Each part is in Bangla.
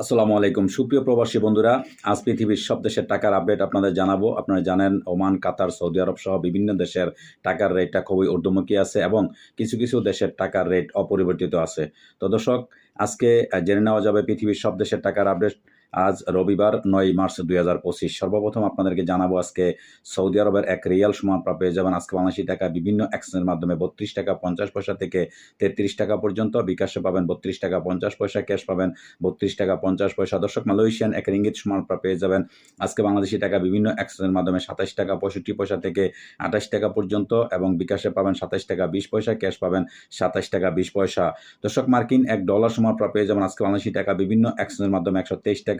আসসালামু আলাইকুম। সুপ্রিয় প্রবাসী বন্ধুরা, আজ পৃথিবীর সব দেশের টাকার আপডেট আপনাদের জানাব। আপনারা জানেন, ওমান, কাতার, সৌদি আরব সহ বিভিন্ন দেশের টাকার রেটটা খুবই ঊর্ধ্বমুখী আছে এবং কিছু কিছু দেশের টাকার রেট অপরিবর্তিত আছে। তো দর্শক, আজকে জেনে নেওয়া যাবে পৃথিবীর সব দেশের টাকার আপডেট। আজ রবিবার নয় মার্চ দুই হাজার পঁচিশ। সর্বপ্রথম আপনাদেরকে জানাব আজকে সৌদি আরবের এক রিয়াল সমান প্রাপ্য পেয়ে যাবেন। আজকে বাংলাদেশি টাকা বিভিন্ন এক্সচেঞ্জের মাধ্যমে বত্রিশ টাকা পঞ্চাশ পয়সা থেকে তেত্রিশ টাকা পর্যন্ত। বিকাশে পাবেন বত্রিশ টাকা পঞ্চাশ পয়সা, ক্যাশ পাবেন বত্রিশ টাকা পঞ্চাশ পয়সা। দর্শক, মালয়েশিয়ান এক রিঙ্গিত সমান প্রাপ্য পেয়ে যাবেন। আজকে বাংলাদেশি টাকা বিভিন্ন এক্সচেঞ্জের মাধ্যমে সাতাশ টাকা পঁয়ষট্টি পয়সা থেকে আঠাশ টাকা পর্যন্ত এবং বিকাশে পাবেন সাতাশ টাকা বিশ পয়সা, ক্যাশ পাবেন সাতাশ টাকা বিশ পয়সা। দর্শক, মার্কিন এক ডলার সমান প্রাপ্য পেয়ে যাবেন। আজকে বাংলাদেশি টাকা বিভিন্ন এক্সচেঞ্জের মাধ্যমে একশো তেইশ টাকা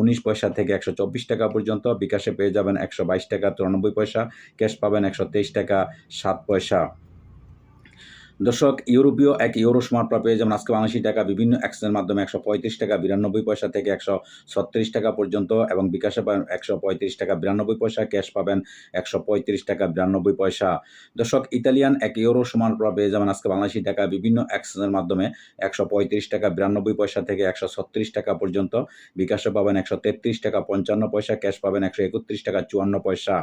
উনিশ পয়সা থেকে একশো চব্বিশ টাকা পর্যন্ত। বিকাশে পেয়ে যাবেন একশো বাইশ টাকা তিরানব্বই পয়সা। ক্যাশ পাবেন একশো তেইশ টাকা, সাত পয়সা। দর্শক, ইউরোপীয় এক ইউরো স্মার্ট পেয়ে যেমন আজকে বাংলাদেশি টাকা বিভিন্ন এক্সচেঞ্জের মাধ্যমে একশো পঁয়ত্রিশ টাকা বিরানব্বই পয়সা থেকে একশো ছত্রিশ টাকা পর্যন্ত এবং বিকাশে পাবেন একশো পঁয়ত্রিশ টাকা বিরানব্বই পয়সা, ক্যাশ পাবেন একশো পঁয়ত্রিশ টাকা বিরানব্বই পয়সা। দর্শক, ইতালিয়ান এক ইউরো সমান পেয়ে যেমন আজকে বাংলাদেশি টাকা বিভিন্ন এক্সচেঞ্জের মাধ্যমে একশো পঁয়ত্রিশ টাকা বিরানব্বই পয়সা থেকে একশো ছত্রিশ টাকা পর্যন্ত। বিকাশে পাবেন একশো তেত্রিশ টাকা পঞ্চান্ন পয়সা, ক্যাশ পাবেন একশো একত্রিশ টাকা চুয়ান্ন পয়সা।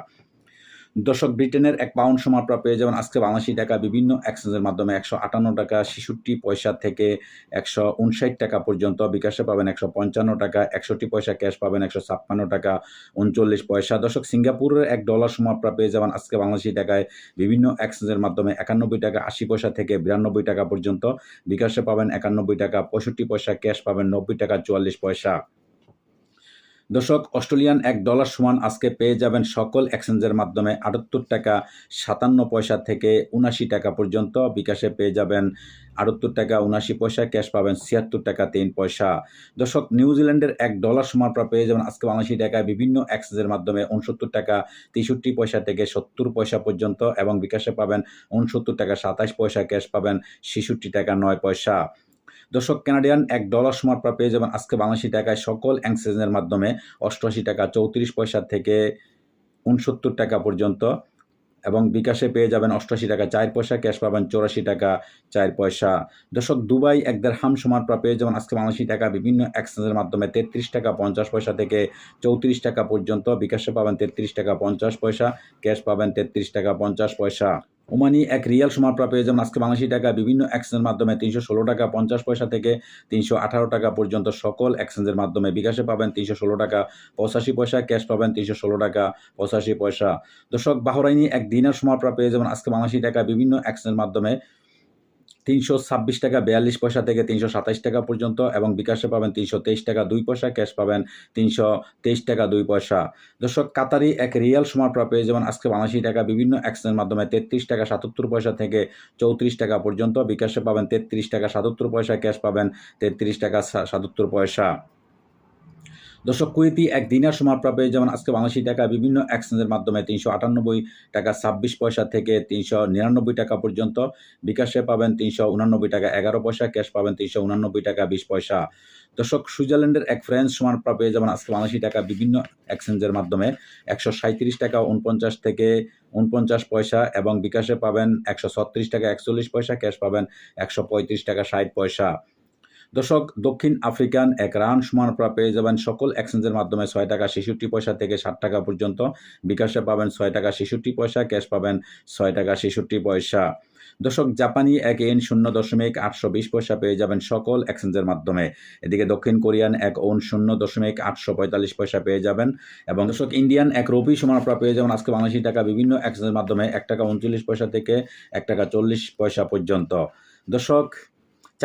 দর্শক, ব্রিটেনের এক পাউন্ড সমাপ্রা পেয়ে যাবেন আজকে বাংলাদেশি টাকা বিভিন্ন এক্সচেঞ্জের মাধ্যমে। একশো আটান্ন টাকা, ছেষট্টি পয়সা থেকে একশো উনষাট টাকা পর্যন্ত। বিকাশে পাবেন একশো পঞ্চান্ন টাকা, একষট্টি পয়সা ক্যাশ পাবেন একশো ছাপ্পান্ন টাকা, উনচল্লিশ পয়সা। দর্শক, সিঙ্গাপুরের এক ডলার সমাপ্রা পেয়ে যাবেন আজকে বাংলাদেশি টাকায় বিভিন্ন এক্সচেঞ্জের মাধ্যমে। একানব্বই টাকা, আশি পয়সা থেকে বিরানব্বই টাকা পর্যন্ত। বিকাশে পাবেন একানব্বই টাকা, পঁয়ষট্টি পয়সা ক্যাশ পাবেন নব্বই টাকা, চুয়াল্লিশ পয়সা। দর্শক অস্ট্রেলিয়ান এক ডলার সমান আজকে পেয়ে যাবেন সকল এক্সচেঞ্জের মাধ্যমে আটাত্তর টাকা, সাতান্ন পয়সা থেকে উনাশি টাকা পর্যন্ত বিকাশে পেয়ে যাবেন আটাত্তর টাকা, উনাশি পয়সা, ক্যাশ পাবেন ছিয়াত্তর টাকা, তিন পয়সা। দর্শক নিউজিল্যান্ডের এক ডলার সমান পেয়ে যাবেন আজকে বাংলাদেশি টাকায় বিভিন্ন এক্সচেঞ্জের মাধ্যমে উনসত্তর টাকা, তেষট্টি পয়সা থেকে সত্তর পয়সা পর্যন্ত এবং বিকাশে পাবেন উনসত্তর টাকা, সাতাশ পয়সা, ক্যাশ পাবেন ছেষট্টি টাকা, নয় পয়সা। দর্শক কানাডিয়ান এক ডলার সমান প্রায় পেয়ে যাবেন আজকে বাংলাদেশি টাকায় সকল এক্সচেঞ্জের মাধ্যমে। অষ্টআশি টাকা, চৌত্রিশ পয়সা থেকে উনসত্তর টাকা পর্যন্ত। এবং বিকাশে পেয়ে যাবেন অষ্টআশি টাকা, চার পয়সা, ক্যাশ পাবেন চৌরাশি টাকা, চার পয়সা। দর্শক, দুবাই এক দেড় হাম সমান প্রায় পেয়ে যাবেন আজকে বাংলাদেশি টাকা। বিভিন্ন এক্সচেঞ্জের মাধ্যমে তেত্রিশ টাকা, পঞ্চাশ পয়সা থেকে চৌত্রিশ টাকা পর্যন্ত। বিকাশে পাবেন তেত্রিশ টাকা, পঞ্চাশ পয়সা, ক্যাশ পাবেন তেত্রিশ টাকা, পঞ্চাশ পয়সা। ওমানি এক রিয়াল সমান পেয়ে যাবেন আজকে বাংলাদেশি টাকা। বিভিন্ন এক্সচেঞ্জের মাধ্যমে তিনশো ষোলো টাকা পঞ্চাশ পয়সা থেকে তিনশো আঠারো টাকা পর্যন্ত সকল এক্সচেঞ্জের মাধ্যমে বিকাশে পাবেন তিনশো ষোলো টাকা পঁচাশি পয়সা ক্যাশ পাবেন তিনশো ষোলো টাকা পঁচাশি পয়সা। দর্শক, বাহরাইনি এক দিনের সমান পেয়ে যাবেন আজকে বাংলাদেশি টাকা। বিভিন্ন এক্সচেঞ্জের মাধ্যমে তিনশো ছাব্বিশ টাকা বিয়াল্লিশ পয়সা থেকে তিনশো সাতাশ টাকা পর্যন্ত এবং বিকাশে পাবেন তিনশো তেইশ টাকা দুই পয়সা, ক্যাশ পাবেন তিনশো তেইশ টাকা দুই পয়সা। দর্শক, কাতারি এক রিয়াল প্রায় পেয়ে যাবেন আজকে বাংলাদেশি টাকা বিভিন্ন এক্সচেঞ্জের মাধ্যমে তেত্রিশ টাকা সাতাত্তর পয়সা থেকে চৌত্রিশ টাকা পর্যন্ত। বিকাশে পাবেন তেত্রিশ টাকা সাতাত্তর পয়সা, ক্যাশ পাবেন তেত্রিশ টাকা সাতাত্তর পয়সা। দর্শক, কুয়েতি এক দিনার সময় প্রাপ্য যেমন আজকে বাংলাদেশি টাকা বিভিন্ন এক্সচেঞ্জের মাধ্যমে তিনশো আটানব্বই টাকা ছাব্বিশ পয়সা থেকে তিনশো নিরানব্বই টাকা পর্যন্ত। বিকাশে পাবেন তিনশো উনানব্বই টাকা এগারো পয়সা, ক্যাশ পাবেন তিনশো উনানব্বই টাকা বিশ পয়সা। দর্শক, সুইজারল্যান্ডের এক ফ্রেন্স সমান প্রাপ্য যেমন আজকে বাংলাদেশি টাকা বিভিন্ন এক্সচেঞ্জের মাধ্যমে একশো সাঁত্রিশ টাকা উনপঞ্চাশ থেকে উনপঞ্চাশ পয়সা এবং বিকাশে পাবেন একশো ছত্রিশ টাকা একচল্লিশ পয়সা, ক্যাশ পাবেন একশো পঁয়ত্রিশ টাকা ষাট পয়সা। দর্শক, দক্ষিণ আফ্রিকান এক রান সমান পেয়ে যাবেন সকল এক্সচেঞ্জের মাধ্যমে ছয় টাকা ছেষট্টি পয়সা থেকে ষাট টাকা পর্যন্ত। বিকাশে পাবেন ছয় টাকা ছেষট্টি পয়সা, ক্যাশ পাবেন ছয় টাকা ছেষট্টি পয়সা। দর্শক, জাপানি এক এন শূন্য দশমিক আটশো বিশ পয়সা পেয়ে যাবেন সকল এক্সচেঞ্জের মাধ্যমে। এদিকে দক্ষিণ কোরিয়ান এক ওন শূন্য দশমিক আটশো পঁয়তাল্লিশ পয়সা পেয়ে যাবেন। এবং দর্শক, ইন্ডিয়ান এক রুপি সমান প্রাপ্য পেয়ে যাবেন আজকে বাংলাদেশি টাকা বিভিন্ন এক্সচেঞ্জের মাধ্যমে এক টাকা উনচল্লিশ পয়সা থেকে এক টাকা চল্লিশ পয়সা পর্যন্ত। দর্শক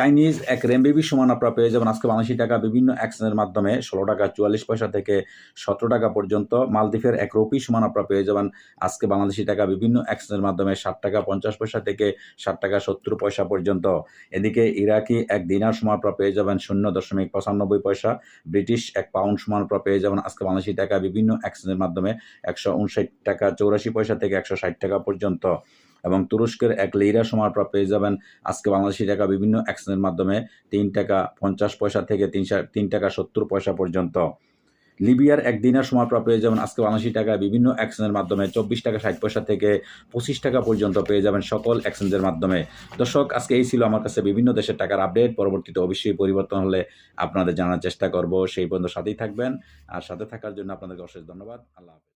চাইনিজ এক রেমবিবি সমান আপনারা পেয়ে যাবেন আজকে বাংলাদেশি টাকা বিভিন্ন এক্সচেঞ্জের মাধ্যমে। ষোলো টাকা, চুয়াল্লিশ পয়সা থেকে সতেরো টাকা পর্যন্ত মালদ্বীপের এক রুপি সমান আপনারা পেয়ে যাবেন। আজকে বাংলাদেশি টাকা বিভিন্ন এক্সচেঞ্জের মাধ্যমে ষাট টাকা, পঞ্চাশ পয়সা থেকে ষাট টাকা, সত্তর পয়সা পর্যন্ত। এদিকে ইরাকি এক দিনার সমান আপনারা পেয়ে যাবেন শূন্য দশমিক পঁচানব্বই পয়সা, ব্রিটিশ এক পাউন্ড সমান আপনারা পেয়ে যাবেন আজকে বাংলাদেশি টাকা বিভিন্ন এক্সচেঞ্জের মাধ্যমে একশো উনষাট টাকা, চৌরাশি পয়সা থেকে একশো ষাট টাকা পর্যন্ত। এবং তুরস্কের এক লিরা সমান আপনারা পেয়ে যাবেন। আজকে বাংলাদেশি টাকা বিভিন্ন এক্সচেঞ্জের মাধ্যমে তিন টাকা পঞ্চাশ পয়সা থেকে তিন তিন টাকা সত্তর পয়সা পর্যন্ত। লিবিয়ার একদিনের সময় প্রাপ্য পেয়ে যাবেন। আজকে বাংলাদেশি টাকা বিভিন্ন এক্সচেঞ্জের মাধ্যমে চব্বিশ টাকা ষাট পয়সা থেকে পঁচিশ টাকা পর্যন্ত পেয়ে যাবেন সকল এক্সচেঞ্জের মাধ্যমে। দর্শক, আজকে এই ছিল আমার কাছে বিভিন্ন দেশের টাকার আপডেট পরবর্তীতে অবশ্যই পরিবর্তন হলে আপনাদের জানার চেষ্টা করব। সেই পর্যন্ত সাথেই থাকবেন। আর সাথে থাকার জন্য আপনাদেরকে অশেষ ধন্যবাদ। আল্লাহ হাফেজ।